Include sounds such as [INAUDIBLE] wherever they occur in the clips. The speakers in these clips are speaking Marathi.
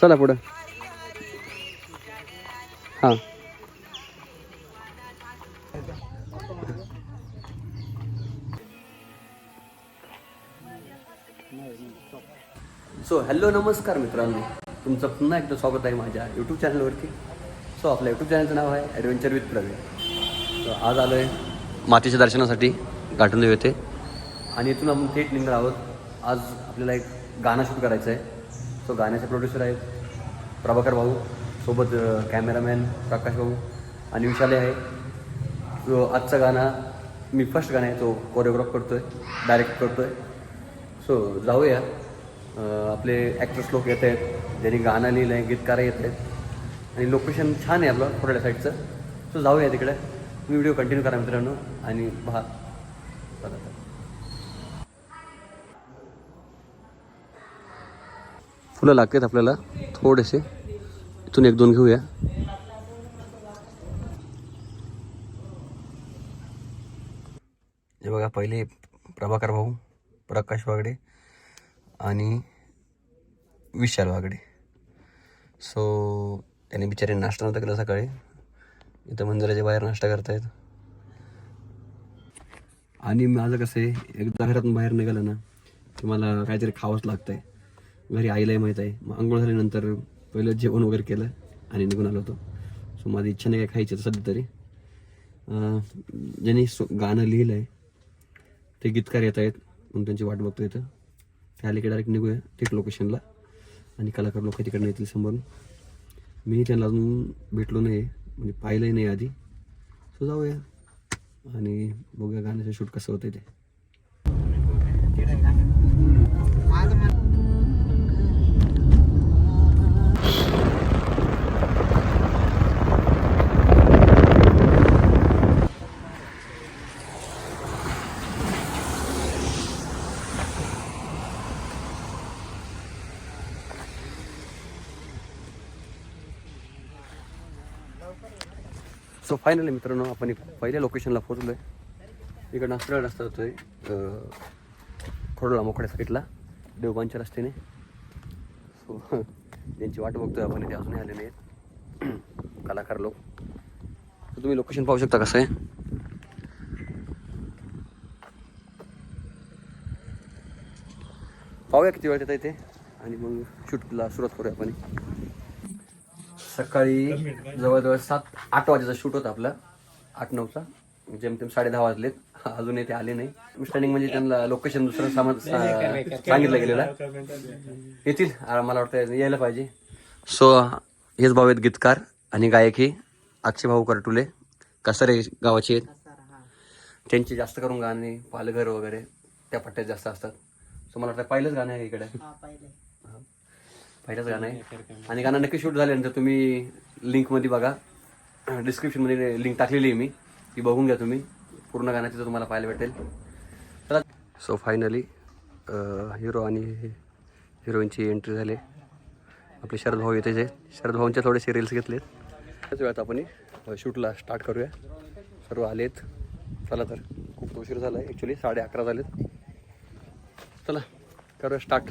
चला पुढं. हां. सो हॅलो नमस्कार मित्रांनो. तुमचं पुन्हा एकदा स्वागत आहे माझ्या यूट्यूब चॅनलवरती सो आपल्या यूट्यूब चॅनलचं नाव आहे ॲडव्हेंचर विथ प्रवीण सो आज आलो आहे मातीच्या दर्शनासाठी गाठणदेव येते आणि इथून आपण थेट निघणार आहोत. आज आपल्याला एक गाणं शूट करायचं आहे सो गाण्याचे प्रोड्युसर आहेत प्रभाकर भाऊ सोबत कॅमेरामॅन प्रकाश भाऊ आणि विशाले आहे. जो आजचा गाणं मी फर्स्ट गाणं आहे तो कोरिओग्राफ करतो आहे डायरेक्ट करतो आहे सो जाऊया. आपले ॲक्टर्स लोक येत आहेत ज्यांनी गाणं लिहिलं आहे गीतकार येत आहेत. आणि लोकेशन छान आहे आपलं थोड्या साईडचं सो जाऊया तिकडे. तुम्ही व्हिडिओ कंटिन्यू करा मित्रांनो. आणि भा चला तर. फुलं लागतात आपल्याला थोडेसे. इथून एक दोन घेऊया. हे बघा पहिले प्रभाकर भाऊ प्रकाश वागडे आणि विशाल वागडे. सो त्यांनी बिचारे नाश्ता नव्हता केला सकाळी. इथं मंदिराच्या बाहेर नाश्ता करतायत. आणि माझं कसं आहे एकदा घरातून बाहेर निघालं ना की मला काहीतरी खावंच लागतं आहे घरी आईलाही माहीत आहे. मग आंघोळ झाल्यानंतर पहिलं जेवण वगैरे केलं आणि निघून आलो होतो. सो माझी इच्छा नाही काय खायची सध्या तरी. ज्यांनी सो गाणं लिहिलं आहे ते गीतकार येत आहेत म्हणून त्यांची वाट बघतो इथं. त्या अलीकडे डायरेक्ट निघूया ठीक लोकेशनला आणि कलाकार लोक तिकडनं येतील समोरून मी त्यांना अजून भेटलो नाही म्हणजे पाहिलंही नाही आधी. सो जाऊया. आणि बघूया गाण्याचं शूट कसं होतं ते. सो फायनली मित्रांनो आपण पहिल्या लोकेशनला पोहोचलो आहे इकडं नास्त्र रस्ता होतोय खोडला मोकड्या साईडला देवबांच्या रस्त्याने. सो [LAUGHS] त्यांची वाट बघतोय आपण इथे अजूनही आले नाहीत [CLEARS THROAT] कलाकार लोक. तर तुम्ही लोकेशन पाहू शकता कसं आहे. पाहूया किती वेळ येतं इथे. आणि मग शूटला सुरुवात करूया आपण. सकाळी जवळजवळ सात आठ वाजेचा शूट होता आपला. आठ नऊचा. जेमतेम साडे दहा वाजलेत. [LAUGHS] अजूनही ते आले नाही. स्टँडिंग म्हणजे त्यांना लोकेशन दुसरं सामान सांगितलं गेलेलं. आहे. येतील. मला वाटतं यायला पाहिजे. सो हेच भाऊ आहेत गीतकार आणि गायक हे. अक्षय भाऊ करटुले. कसरे गावाचे आहेत. त्यांचे जास्त करून गाणे पालघर वगैरे त्या पट्ट्यात जास्त असतात. सो मला वाटतं पहिलंच गाणं आहे इकडे. हा. पहिलंच गाणं आहे. आणि गाणं नक्की शूट झाल्यानंतर तुम्ही लिंकमध्ये बघा. डिस्क्रिप्शनमध्ये लिंक टाकलेली आहे मी. ती बघून घ्या तुम्ही. पूर्ण गाणं तिथं तुम्हाला पाहायला भेटेल. चला. सो फायनली हिरो आणि हिरोईनची एंट्री झाली. आपले शरद भाऊ येतेच आहे शरद भाऊंच्या थोडेसे रील्स घेतलेत. त्याच वेळात आपण शूटला स्टार्ट करूया. सर्व आलेत. चला तर. खूप उशीर झाला आहे ॲक्च्युली साडे अकरा झालेत. चला. करूया स्टार्ट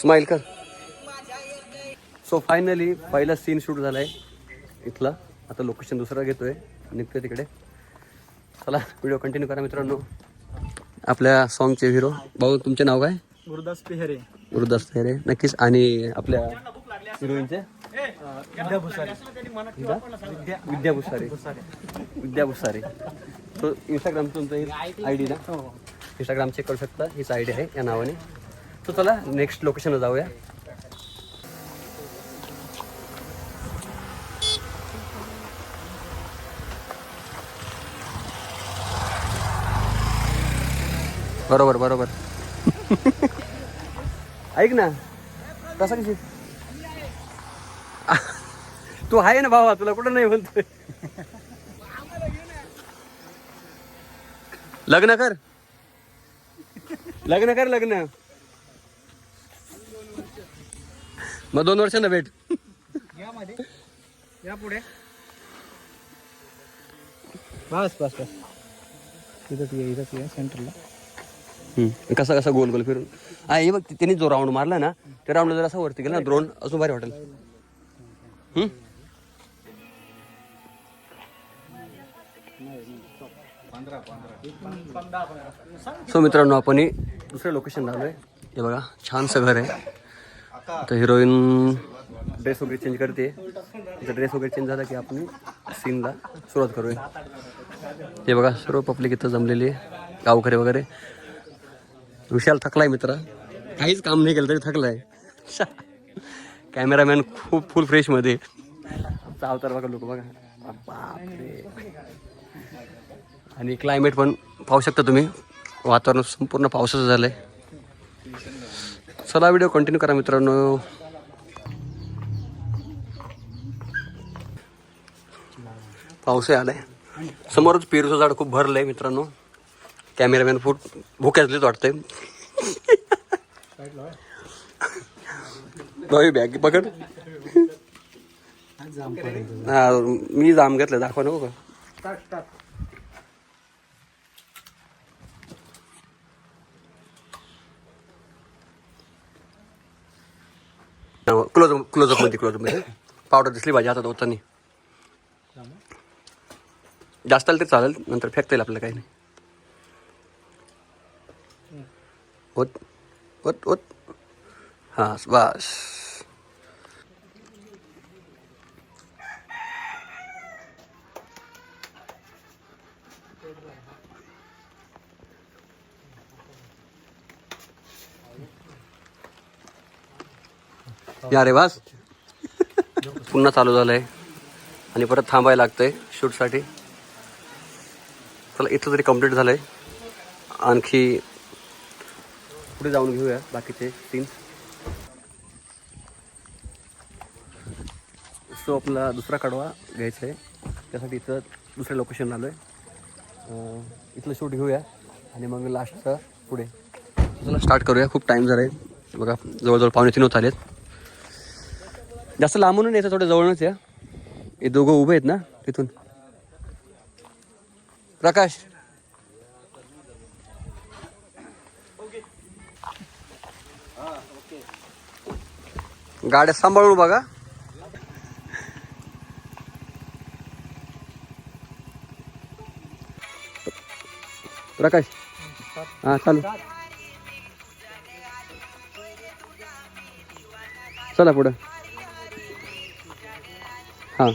स्माइल कर. सो फायनली पहिला सीन शूट झालाय. इथला. आता लोकेशन दुसरा घेतोय. निघतोय तिकडे. चला व्हिडिओ कंटिन्यू करा मित्रांनो. आपल्या सॉन्गचे हिरो भाऊ तुमचे नाव काय? गुरुदास पेहरे. गुरुदास थेरे नक्कीच. आणि आपल्या हिरोईनचे विद्या भुसारे. विद्या? भुसारे. विद्या भुसारे. तो इंस्टाग्राम तुमचं आय डी ना? इंस्टाग्राम चेक करू शकता. हीच आय डी आहे या नावाने. तो चला नेक्स्ट लोकेशनला जाऊया. बरोबर बरोबर. [LAUGHS] ऐक ना कसा कशी [LAUGHS] तू आहे ना भावा तुला कुठं नाही म्हणतोय? लग्न कर. लग्न कर लग्न. मग दोन वर्षांना भेट. या मध्ये या पुढे बस बस बस. इथंच ये इथंच ये सेंटरला हम्म. कसा कसा गोल गोल फिरून? हा हे बघ त्यांनी जो राऊंड मारला ना त्या राऊंड जर असा वरती गेला ना ड्रोन अजून भारी वाटेल. हम्म? सो मित्रांनो आपण हे दुसऱ्या लोकेशन आलोय. हे बघा छानसं घर आहे. आता हिरोईन ड्रेस वगैरे चेंज करते. तिचा ड्रेस वगैरे चेंज झाला की आपण सीनला सुरुवात करूया. हे बघा सर्व पब्लिक इथं जमलेली आहे गावकरी वगैरे. विशाल थकलाय मित्र. काहीच काम नाही केलं तरी थकलाय. कॅमेरामॅन खूप फुल फ्रेशमध्ये आमचा बघा लोक बघा. बापरे. आणि क्लायमेट पण पाहू शकता तुम्ही. वातावरण संपूर्ण पावसाचं झालंय. चला व्हिडिओ कंटिन्यू करा मित्रांनो. पाऊसही आलाय. समोरच पेरूचं झाड खूप भरलंय मित्रांनो. कॅमेरामॅन फूट भुक्यातलीच वाटतंय. बॅग पकड. हा मी जाम घेतलं दाखवा नको का? क्लोज क्लोजअपमध्ये क्लोजअपमध्ये. पावडर दिसली पाहिजे हातात होतानी जास्त आलं तरी चालेल नंतर फेकता येईल आपल्याला काही नाही. होत होत होत हां बस. या रे वास पुन्हा चालू झालंय. आणि परत थांबायला लागतंय शूटसाठी. चला इथलं तरी कंप्लीट झालंय. आणखी पुढे जाऊन घेऊया बाकीचे तीन सो आपला दुसरा कडवा घ्यायचा आहे. त्यासाठी इथं दुसऱ्या लोकेशन आलो आहे इथलं शूट घेऊया. आणि मग लास्टचं पुढे. चला स्टार्ट करूया. खूप टाईम झाला आहे बघा जवळजवळ पावणे तीन होत आलेत. जास्त लांबून यायचं थोडं जवळच या. हे दोघं उभे आहेत ना तिथून. प्रकाश. गाड्या सांभाळून बघा. प्रकाश. हा चालू. चला पुढं. हां.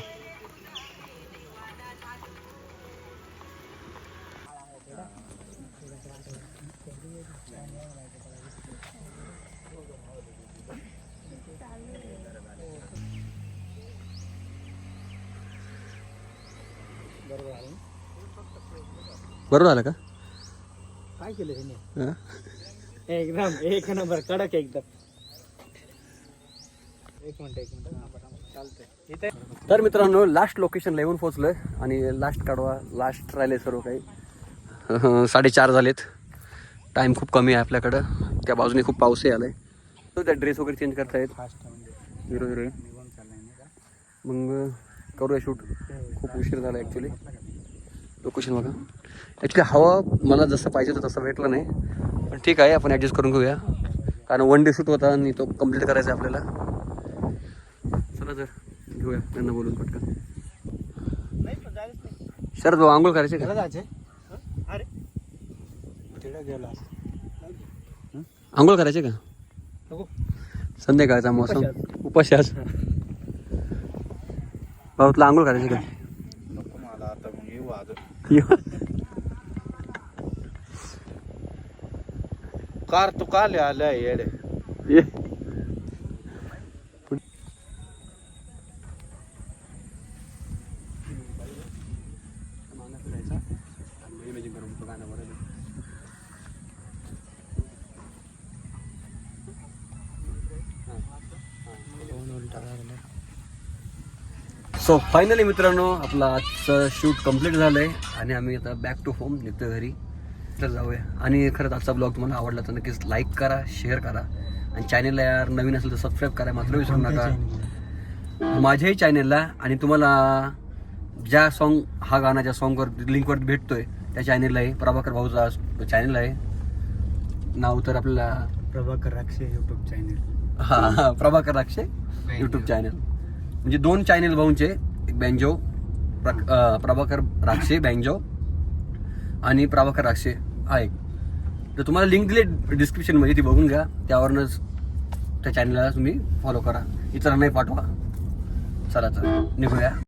बरोबर झालं का? काय केलं ह्याने? हां? एकदम एक नंबर कडक एकदम. एक मिनिट एक मिनिट. तर मित्रांनो लास्ट लोकेशनला येऊन पोहोचलोय आणि लास्ट काढवा लास्ट राहिले सर्व काही. [LAUGHS] साडेचार झालेत. टाईम खूप कमी आहे आपल्याकडं. त्या बाजूने खूप पाऊसही आलाय. तो त्या ड्रेस वगैरे चेंज करता येत. Fast hero heroine. मग करूया शूट खूप उशीर झाला ॲक्च्युली लोकेशन बघा. ॲक्च्युली हवा मला जसं पाहिजे होतं तसं भेटलं नाही. पण ठीक आहे आपण ॲडजस्ट करून घेऊया. कारण वन डे शूट होता आणि तो कंप्लीट करायचा आहे आपल्याला. चला तर घेऊया. त्यांना बोलून पटकन. शरद भाऊ आंघोळ करायचे का? जायचे. अरे. गेला आंघोळ करायचे का? संध्याकाळचा मौसम. उपाशी आज. भाऊ तुला आंघोळ करायचे का? मला आता मग येऊ आज. कार तू का आल्या येडे. बरं सो फायनली मित्रांनो आपला आजचं शूट कंप्लीट झालं आहे आणि आम्ही आता बॅक टू होम निघतो घरी. तर जाऊया. आणि खरंच आजचा ब्लॉग तुम्हाला आवडला तर नक्कीच लाईक करा शेअर करा. आणि चॅनेलला यार नवीन असेल तर सबस्क्राईब करा मात्र विसरू नका. माझ्याही चॅनेलला आणि तुम्हाला ज्या सॉन्ग हा गाणा ज्या सॉन्गवर लिंकवर भेटतोय त्या चॅनेलला प्रभाकर भाऊचा चॅनल आहे. नाव तर आपल्याला प्रभाकर राक्षे युट्यूब चॅनल हा हा, प्रभाकर राक्षे युट्यूब चॅनल म्हणजे दोन चॅनल भाऊंचे. एक बँजो प्रभाकर राक्षे बँजो आणि प्रभाकर राक्षे हा एक. तर तुम्हाला लिंक दिली डिस्क्रिप्शनमध्ये ती बघून घ्या. त्यावरूनच त्या चॅनलला तुम्ही फॉलो करा. इतरांनाही पाठवा. चला चला. निघूया.